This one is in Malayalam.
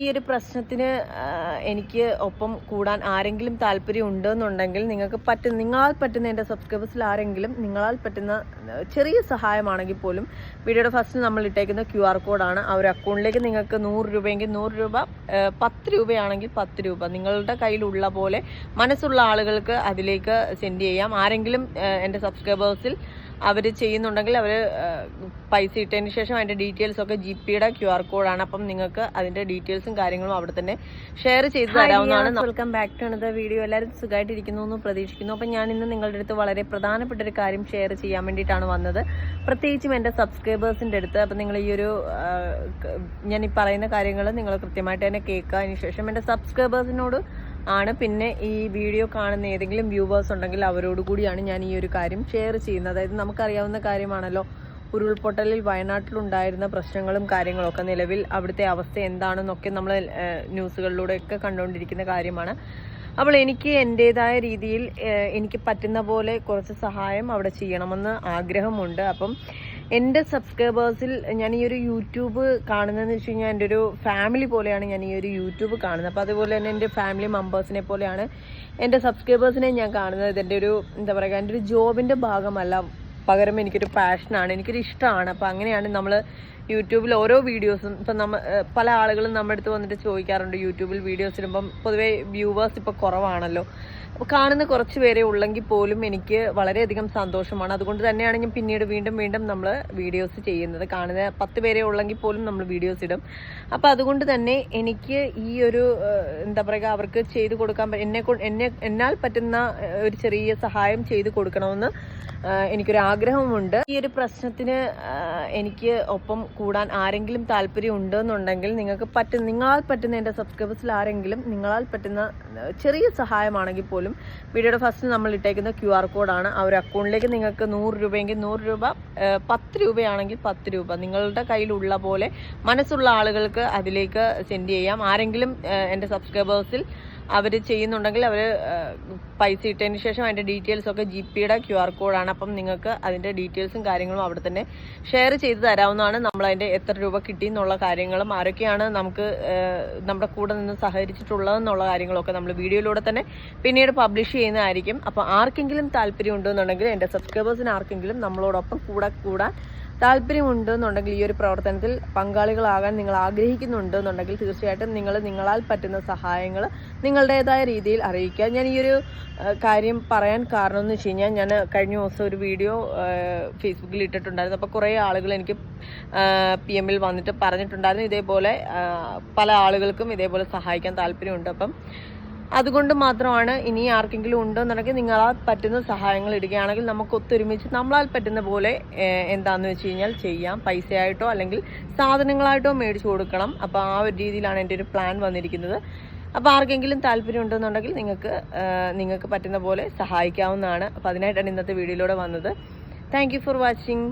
ഈ ഒരു പ്രശ്നത്തിന് എനിക്ക് ഒപ്പം കൂടാൻ ആരെങ്കിലും താല്പര്യം ഉണ്ടെന്നുണ്ടെങ്കിൽ നിങ്ങൾക്ക് പറ്റുന്ന നിങ്ങളാൽ പറ്റുന്ന എന്റെ സബ്സ്ക്രൈബേഴ്സിൽ ആരെങ്കിലും നിങ്ങളാൽ പറ്റുന്ന ചെറിയ സഹായമാണെങ്കിൽ പോലും വീഡിയോയുടെ ഫസ്റ്റ് നമ്മൾ ഇട്ടേക്കുന്ന ക്യു ആർ കോഡാണ്. ആ ഒരു അക്കൗണ്ടിലേക്ക് നിങ്ങൾക്ക് നൂറ് രൂപയെങ്കിൽ നൂറ് രൂപ പത്ത് രൂപയാണെങ്കിൽ പത്ത് രൂപ. നിങ്ങളുടെ കയ്യിലുള്ള പോലെ മനസ്സുള്ള ആളുകൾക്ക് അതിലേക്ക് സെൻഡ് ചെയ്യാം. ആരെങ്കിലും എന്റെ സബ്സ്ക്രൈബേഴ്സിൽ അവർ ചെയ്യുന്നുണ്ടെങ്കിൽ അവർ പൈസ ഇട്ടതിന് ശേഷം അതിന്റെ ഡീറ്റെയിൽസ് ഒക്കെ ജി പിയുടെ ക്യു ആർ കോഡാണ്. അപ്പം നിങ്ങൾക്ക് അതിന്റെ ഡീറ്റെയിൽസും കാര്യങ്ങളും അവിടെ തന്നെ ഷെയർ ചെയ്ത് തരാവുന്നതാണ്. വെൽക്കം ബാക്ക് ടു അണത് വീഡിയോ എല്ലാവരും സുഖമായിട്ടിരിക്കുന്നു എന്ന് പ്രതീക്ഷിക്കുന്നു. അപ്പം ഞാൻ ഇന്ന് നിങ്ങളുടെ അടുത്ത് വളരെ പ്രധാനപ്പെട്ട ഒരു കാര്യം ഷെയർ ചെയ്യാൻ വേണ്ടിയിട്ടാണ് വന്നത്. പ്രത്യേകിച്ചും എന്റെ സബ്സ്ക്രൈബേഴ്സിന്റെ അടുത്ത്. അപ്പം നിങ്ങൾ ഈ ഒരു ഞാൻ ഈ പറയുന്ന കാര്യങ്ങൾ നിങ്ങൾ കൃത്യമായിട്ട് തന്നെ കേൾക്കുക. അതിന് ശേഷം എന്റെ സബ്സ്ക്രൈബേഴ്സിനോട് ആണ്. പിന്നെ ഈ വീഡിയോ കാണുന്ന ഏതെങ്കിലും വ്യൂവേഴ്സ് ഉണ്ടെങ്കിൽ അവരോട് കൂടിയാണ് ഞാൻ ഈ ഒരു കാര്യം ഷെയർ ചെയ്യുന്നത്. അതായത് നമുക്കറിയാവുന്ന കാര്യമാണല്ലോ. ഉരുൾപൊട്ടലിൽ വയനാട്ടിലുണ്ടായിരുന്ന പ്രശ്നങ്ങളും കാര്യങ്ങളും ഒക്കെ നിലവിൽ അവിടുത്തെ അവസ്ഥ എന്താണെന്നൊക്കെ നമ്മൾ ന്യൂസുകളിലൂടെയൊക്കെ കണ്ടുകൊണ്ടിരിക്കുന്ന കാര്യമാണ്. അപ്പോൾ എനിക്ക് എന്റെതായ രീതിയിൽ എനിക്ക് പറ്റുന്ന പോലെ കുറച്ച് സഹായം അവിടെ ചെയ്യണമെന്ന് ആഗ്രഹമുണ്ട്. അപ്പം എന്റെ സബ്സ്ക്രൈബേഴ്സിൽ ഞാൻ ഈ ഒരു യൂട്യൂബ് കാണുന്നതെന്ന് വെച്ച് കഴിഞ്ഞാൽ എന്റെ ഒരു ഫാമിലി പോലെയാണ് ഞാൻ ഈ ഒരു യൂട്യൂബ് കാണുന്നത്. അപ്പോൾ അതുപോലെ തന്നെ എന്റെ ഫാമിലി മെമ്പേഴ്സിനെ പോലെയാണ് എന്റെ സബ്സ്ക്രൈബേഴ്സിനെ ഞാൻ കാണുന്നത്. ഇതെന്റെ ഒരു എന്താ പറയുക എന്റെ ഒരു ജോബിന്റെ ഭാഗമല്ല. പകരം എനിക്കൊരു പാഷനാണ് എനിക്കൊരു ഇഷ്ടമാണ്. അപ്പോൾ അങ്ങനെയാണ് നമ്മൾ യൂട്യൂബിൽ ഓരോ വീഡിയോസും ഇപ്പം നമ്മ പല ആളുകളും നമ്മുടെ അടുത്ത് വന്നിട്ട് ചോദിക്കാറുണ്ട് യൂട്യൂബിൽ വീഡിയോസ് ഇടുമ്പം. പൊതുവേ വ്യൂവേഴ്സ് ഇപ്പോൾ കുറവാണല്ലോ. കാണുന്ന കുറച്ച് പേരെ ഉള്ളെങ്കിൽ പോലും എനിക്ക് വളരെയധികം സന്തോഷമാണ്. അതുകൊണ്ട് തന്നെയാണ് ഞാൻ പിന്നീട് വീണ്ടും വീണ്ടും നമ്മൾ വീഡിയോസ് ചെയ്യുന്നത്. കാണുന്ന പത്ത് പേരെ ഉള്ളെങ്കിൽ പോലും നമ്മൾ വീഡിയോസ് ഇടും. അപ്പോൾ അതുകൊണ്ട് തന്നെ എനിക്ക് ഈ ഒരു എന്താ പറയുക അവർക്ക് ചെയ്തു കൊടുക്കാൻ എന്നെ എന്നെ എന്നാൽ പറ്റുന്ന ഒരു ചെറിയ സഹായം ചെയ്തു കൊടുക്കണമെന്ന് എനിക്കൊരു ആഗ്രഹമുണ്ട് ഈ ഒരു പ്രശ്നത്തിന് എനിക്ക് ഒപ്പം കൂടാൻ ആരെങ്കിലും താല്പര്യം ഉണ്ടെന്നുണ്ടെങ്കിൽ നിങ്ങൾക്ക് പറ്റുന്ന നിങ്ങളാൽ പറ്റുന്ന എന്റെ സബ്സ്ക്രൈബേഴ്സിൽ ആരെങ്കിലും നിങ്ങളാൽ പറ്റുന്ന ചെറിയ സഹായമാണെങ്കിൽ പോലും വീഡിയോയുടെ ഫസ്റ്റ് നമ്മൾ ഇട്ടേക്കുന്ന ക്യു ആർ കോഡാണ്. ആ ഒരു അക്കൗണ്ടിലേക്ക് നിങ്ങൾക്ക് നൂറ് രൂപയെങ്കിൽ നൂറ് രൂപ പത്ത് രൂപയാണെങ്കിൽ പത്ത് രൂപ. നിങ്ങളുടെ കയ്യിലുള്ള പോലെ മനസ്സുള്ള ആളുകൾക്ക് അതിലേക്ക് സെൻഡ് ചെയ്യാം. ആരെങ്കിലും എന്റെ സബ്സ്ക്രൈബേഴ്സിൽ അവർ ചെയ്യുന്നുണ്ടെങ്കിൽ അവർ പൈസ ഇട്ടതിന് ശേഷം അതിന്റെ ഡീറ്റെയിൽസ് ഒക്കെ ജി പിയുടെ ക്യു ആർ കോഡാണ് അപ്പം നിങ്ങൾക്ക് അതിന്റെ ഡീറ്റെയിൽസും കാര്യങ്ങളും അവിടെ തന്നെ ഷെയർ ചെയ്ത് തരാവുന്നതാണ്. നമ്മൾ അതിന്റെ എത്ര രൂപ കിട്ടി എന്നുള്ള കാര്യങ്ങളും ആരൊക്കെയാണ് നമുക്ക് നമ്മുടെ കൂടെ നിന്ന് സഹകരിച്ചിട്ടുള്ളതെന്നുള്ള കാര്യങ്ങളൊക്കെ നമ്മൾ വീഡിയോയിലൂടെ തന്നെ പിന്നീട് പബ്ലിഷ് ചെയ്യുന്നതായിരിക്കും. അപ്പോൾ ആർക്കെങ്കിലും താല്പര്യം ഉണ്ടെന്നുണ്ടെങ്കിൽ എന്റെ സബ്സ്ക്രൈബേഴ്സിന് ആർക്കെങ്കിലും നമ്മളോടൊപ്പം കൂടെ കൂടാൻ താല്പര്യമുണ്ട് എന്നുണ്ടെങ്കിൽ ഈ ഒരു പ്രവർത്തനത്തിൽ പങ്കാളികളാകാൻ നിങ്ങൾ ആഗ്രഹിക്കുന്നുണ്ട് എന്നുണ്ടെങ്കിൽ തീർച്ചയായിട്ടും നിങ്ങൾ നിങ്ങളാൽ പറ്റുന്ന സഹായങ്ങൾ നിങ്ങളുടേതായ രീതിയിൽ അറിയിക്കുക. ഞാൻ ഈ ഒരു കാര്യം പറയാൻ കാരണം എന്ന് വെച്ച് കഴിഞ്ഞാൽ ഞാൻ കഴിഞ്ഞ ദിവസം ഒരു വീഡിയോ ഫേസ്ബുക്കിൽ ഇട്ടിട്ടുണ്ടായിരുന്നു. അപ്പോൾ കുറേ ആളുകൾ എനിക്ക് പി എമ്മിൽ വന്നിട്ട് പറഞ്ഞിട്ടുണ്ടായിരുന്നു. ഇതേപോലെ പല ആളുകൾക്കും ഇതേപോലെ സഹായിക്കാൻ താല്പര്യമുണ്ട്. അപ്പം അതുകൊണ്ട് മാത്രമാണ് ഇനി ആർക്കെങ്കിലും ഉണ്ടെന്നുണ്ടെങ്കിൽ നിങ്ങളാൽ പറ്റുന്ന സഹായങ്ങൾ ഇടുകയാണെങ്കിൽ നമുക്ക് ഒത്തൊരുമിച്ച് നമ്മളാൽ പറ്റുന്ന പോലെ എന്താണെന്ന് വെച്ച് കഴിഞ്ഞാൽ ചെയ്യാം. പൈസയായിട്ടോ അല്ലെങ്കിൽ സാധനങ്ങളായിട്ടോ മേടിച്ചു കൊടുക്കണം. അപ്പോൾ ആ ഒരു രീതിയിലാണ് എന്റെ ഒരു പ്ലാൻ വന്നിരിക്കുന്നത്. അപ്പോൾ ആർക്കെങ്കിലും താല്പര്യം ഉണ്ടെന്നുണ്ടെങ്കിൽ നിങ്ങൾക്ക് നിങ്ങൾക്ക് പറ്റുന്ന പോലെ സഹായിക്കാവുന്നതാണ്. അപ്പോൾ അതിനായിട്ടാണ് ഇന്നത്തെ വീഡിയോയിലൂടെ വന്നത്. Thank for watching